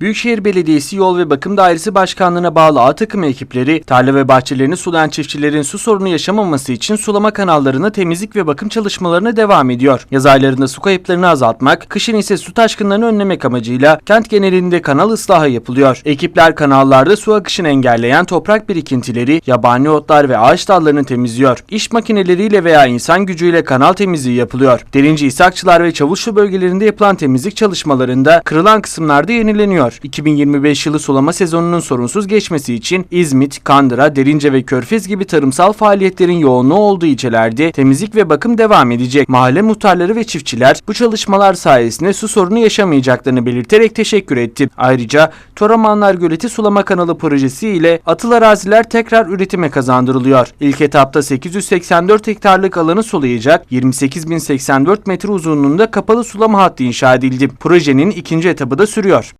Büyükşehir Belediyesi Yol ve Bakım Dairesi Başkanlığı'na bağlı A takımı ekipleri, tarla ve bahçelerini sulayan çiftçilerin su sorunu yaşamaması için sulama kanallarına temizlik ve bakım çalışmalarına devam ediyor. Yaz aylarında su kayıplarını azaltmak, kışın ise su taşkınlarını önlemek amacıyla kent genelinde kanal ıslahı yapılıyor. Ekipler kanallarda su akışını engelleyen toprak birikintileri, yabani otlar ve ağaç dallarını temizliyor. İş makineleriyle veya insan gücüyle kanal temizliği yapılıyor. Derince İshakçılar ve Çavuşlu bölgelerinde yapılan temizlik çalışmalarında kırılan kısımlarda yenileniyor. 2025 yılı sulama sezonunun sorunsuz geçmesi için İzmit, Kandıra, Derince ve Körfez gibi tarımsal faaliyetlerin yoğunluğu olduğu ilçelerde temizlik ve bakım devam edecek. Mahalle muhtarları ve çiftçiler bu çalışmalar sayesinde su sorunu yaşamayacaklarını belirterek teşekkür etti. Ayrıca Toramanlar Göleti Sulama Kanalı projesi ile atıl araziler tekrar üretime kazandırılıyor. İlk etapta 884 hektarlık alanı sulayacak 28.084 metre uzunluğunda kapalı sulama hattı inşa edildi. Projenin ikinci etabı da sürüyor.